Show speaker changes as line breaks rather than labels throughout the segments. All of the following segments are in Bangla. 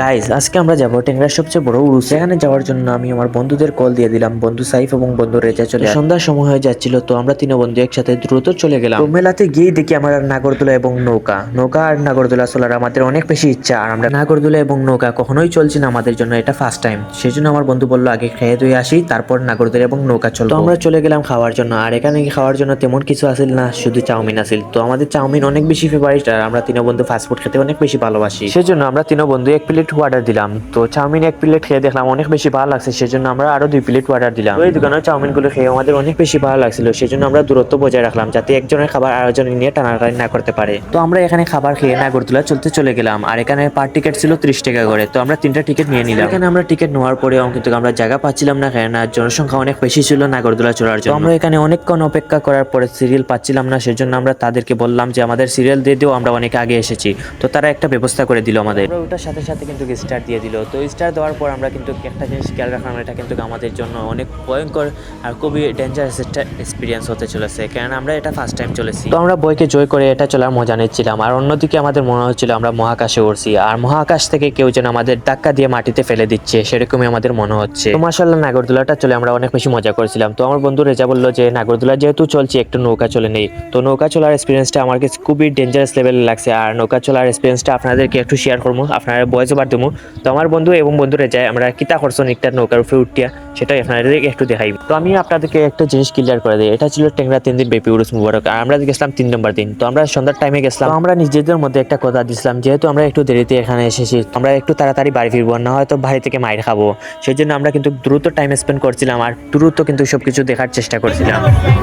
গাইজ আজকে আমরা যাব টেংরার সবচেয়ে বড় উরুস। এখানে যাওয়ার জন্য আমি আমার বন্ধুদের কল দিয়ে দিলাম। বন্ধু সাইফ এবং বন্ধু রেজা চলে সন্ধ্যার সময় হয়ে যাচ্ছিল তো আমরা তিন বন্ধু একসাথে দ্রুত চলে গেলাম। মেলাতে গিয়েই দেখি আমার নাগরদোলা এবং নৌকা। নৌকা আর নাগরদোলা চলার আমাদের অনেক বেশি ইচ্ছা আর আমরা নাগরদোলা এবং নৌকা কখনোই চলছি না আমাদের জন্য এটা ফার্স্ট টাইম সেই জন্য আমার বন্ধু বলল আগে খেয়ে ধুয়ে আসি তারপর নাগরদোলা এবং নৌকা চলবো। তো আমরা চলে গেলাম খাওয়ার জন্য আর এখানে গিয়ে খাওয়ার জন্য তেমন কিছু আসিল না শুধু চাউমিন আসিল তো আমাদের চাউমিন অনেক বেশি ফেভারিট আর আমরা তিন বন্ধু ফাস্টফুড খেতে অনেক বেশি ভালোবাসি। সেজন্য আমরা তিন বন্ধু এক প্লেট অর্ডার দিলাম। তো চাউমিন এক প্লেট খেয়ে দেখলাম অনেক বেশি ভালো লাগছে সেজন্য আমরা আরও দুই প্লেট অর্ডার দিলাম। এই দোকানের চাউমিনগুলো খেয়ে আমাদের অনেক বেশি ভালো লাগছিল সেজন্য আমরা দূরত্ব বজায় রাখলাম যাতে একজনের খাবার আরেকজন নিয়ে টানাটানি না করতে পারে। তো আমরা এখানে খাবার খেয়ে নাগরদোলা চলতে চলে গেলাম আর এখানে পার টিকিট ছিল ত্রিশ টাকা করে তো আমরা তিনটা টিকিট নিয়ে নিলাম। এখানে আমরা টিকিট নেওয়ার পরেও কিন্তু আমরা জায়গা পাচ্ছিলাম না কেন জনসংখ্যা অনেক বেশি ছিল নাগরদোলা চড়ার জন্য। আমরা এখানে অনেকক্ষণ অপেক্ষা করার পরে সিরিয়াল পাচ্ছিলাম না সেজন্য আমরা তাদেরকে বললাম যে আমাদের সিরিয়াল দিয়ে দিও আমরা অনেক আগে এসেছি। তো তারা একটা ব্যবস্থা করে দিল আমাদের। ওটার সাথে সাথে কিন্তু স্টার দিয়ে দিল। তো স্টার দেওয়ার পর আমরা কিন্তু একটা জিনিস খেয়াল রাখলাম, এটা কিন্তু আমাদের জন্য অনেক ভয়ঙ্কর আর খুবই ডেঞ্জারাস একটা এক্সপিরিয়েন্স হতে চলেছে। কারণ আমরা এটা ফার্স্ট টাইম চলেছি। তো আমরা বইকে জয় করে এটা চলার মজা নিচ্ছিলাম। আর অন্যদিকে আমাদের মনে হচ্ছিল আমরা মহাকাশে উড়ছি। আর মহাকাশ থেকে কেউ যেন আমাদের ধাক্কা দিয়ে মাটিতে ফেলে দিচ্ছে, সেরকমই আমাদের মনে হচ্ছে। তো মাসাল্লাহ নাগরদোলাটা চলে আমরা অনেক বেশি মজা করেছিলাম। তো আমার বন্ধু রেজা বলল যে, নাগরদোলা যেহেতু চলছে, একটু নৌকা চলে নেই। তো নৌকা চলার এক্সপিরিয়েন্সটা আমার কাছে খুবই ডেঞ্জারাস লেভেল লাগছে। আর নৌকা চলার এক্সপিরিয়েন্সটা আপনাদেরকে একটু শেয়ার করব। আপনারা বয়স ওভার দেবো তো আমার বন্ধু এবং বন্ধুরা যায় আমরা কিতা করছেন একটা নৌকার উপরে উঠিয়া সেটাই আপনাদের একটু দেখাই। তো আমি আপনাদেরকে একটা জিনিস ক্লিয়ার করে দিই এটা ছিল টেংরা তিন দিন বেপি উরুস মুবারক। আর আমরা গেছিলাম তিন নম্বর দিন। তো আমরা সন্ধ্যার টাইমে গেছিলাম। আমরা নিজেদের মধ্যে একটা কথা দিছিলাম যেহেতু আমরা একটু দেরিতে এখানে এসেছি আমরা একটু তাড়াতাড়ি বাড়ি ফিরবো না হয়তো বাড়ি থেকে মাইর খাব। সেই জন্য আমরা কিন্তু দ্রুত টাইম স্পেন্ড করছিলাম আর দ্রুত কিন্তু সবকিছু দেখার চেষ্টা করছিলাম।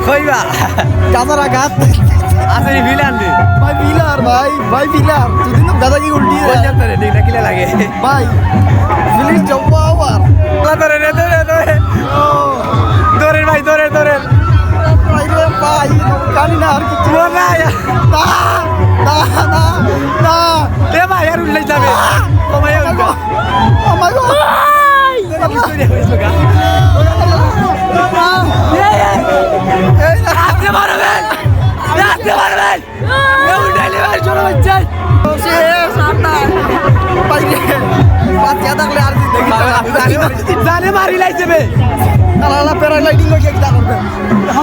ভাই ভাই গাদা কি উল্টি
লাগে।
ভাই পুলিশ জব্বা আবার
ধরে রে ধরে ধরে
ও।
ধরে ভাই ধরে ধরে
ভাই রে কানি না আর কিছু।
না
না না। না না
এ ভাই আর উল্লাই যাবে। ভাই! উল্টা
আমার গো। এই না
আসতে পারবেন আসতে পারবেন এ উল্টাইলে চলো
রে বাচ্চা থাকলে আর দিন দেখি
জানে মারি লাইছে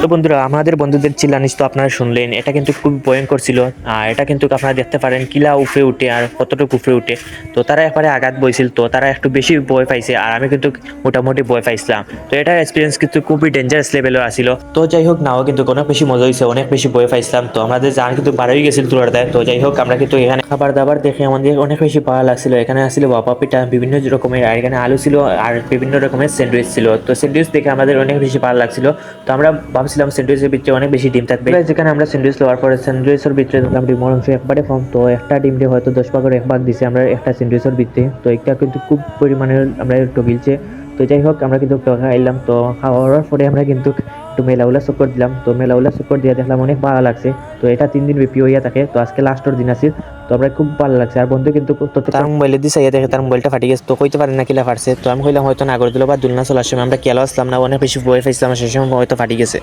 তো বন্ধুরা, আমাদের বন্ধুদের চিল্লানিস তো আপনারা শুনলেন, এটা কিন্তু খুব ভয়ঙ্কর ছিল। আর এটা কিন্তু আপনারা দেখতে পারেন, কিলা উফে উঠে আর কতটুকু উফে উঠে। তো তারা একবারে আঘাত বইছিল, তো তারা একটু বেশি ভয় পাইছে, আর আমি কিন্তু মোটামুটি ভয় পাইছিলাম। তো এটার এক্সপিরিয়েন্স কিন্তু খুবই ডেঞ্জারাস লেভেলের আসিল। তো যাই হোক, নাও কিন্তু অনেক বেশি মজা হয়েছে অনেক বেশি ভয় পাইছিলাম। তো আমাদের জান কিন্তু বাড়াই গেছিল তোলার দেয়। তো যাই হোক, আমরা কিন্তু এখানে খাবার দাবার দেখে আমাদের অনেক বেশি ভালো লাগছিল। এখানে আসছিল বাবা পিঠা, বিভিন্ন রকমের, আর এখানে আলু ছিল, আর বিভিন্ন রকমের স্যান্ডউইচ ছিল। তো স্যান্ডউইচ দেখে আমাদের অনেক বেশি ভালো লাগছিল। তো আমরা ভাবছিলাম স্যান্ডউইচের ভিতরে অনেক বেশি ডিম থাকবে। যেখানে আমরা স্যান্ডউইচ লওয়ার পরে স্যান্ডউইচের ভিতরে দেখলাম ডিমের অংশ একবারে কম তো একটা ডিম দিয়ে হয়তো দশ ভাগের এক ভাগ দিছে, আমরা একটা স্যান্ডউইচের ভিতরে। তো এটা কিন্তু খুব পরিমাণে আমরা একটু গিলছে। তো যাই হোক, আমরা কিন্তু খাইলাম তো খাওয়ার পরে আমরা কিন্তু একটু মেলাউলা শুকর দিলাম তো মেলাউলা শুকর দিয়ে দেখলাম অনেক ভালো লাগছে। তো এটা তিন দিন বিপি হইয়া থাকে, তো আজকে লাস্টের দিন আছে, তো আমরা খুব ভালো লাগছে। আর বন্ধু কিন্তু তার মোবাইলে দিয়ে সাইয়া দেখে তার মোবাইলটা ফাটি গেছে। তো কইতে পারে না কিলা ফাটছে তো আমি কইলাম হয়তো না করে দিল বা দুলনা চলার সময় আমরা কেলা আসলাম না, অনেক বেশি বয়ে ফেসলাম সেই সময় হয়তো ফাটি গেছে।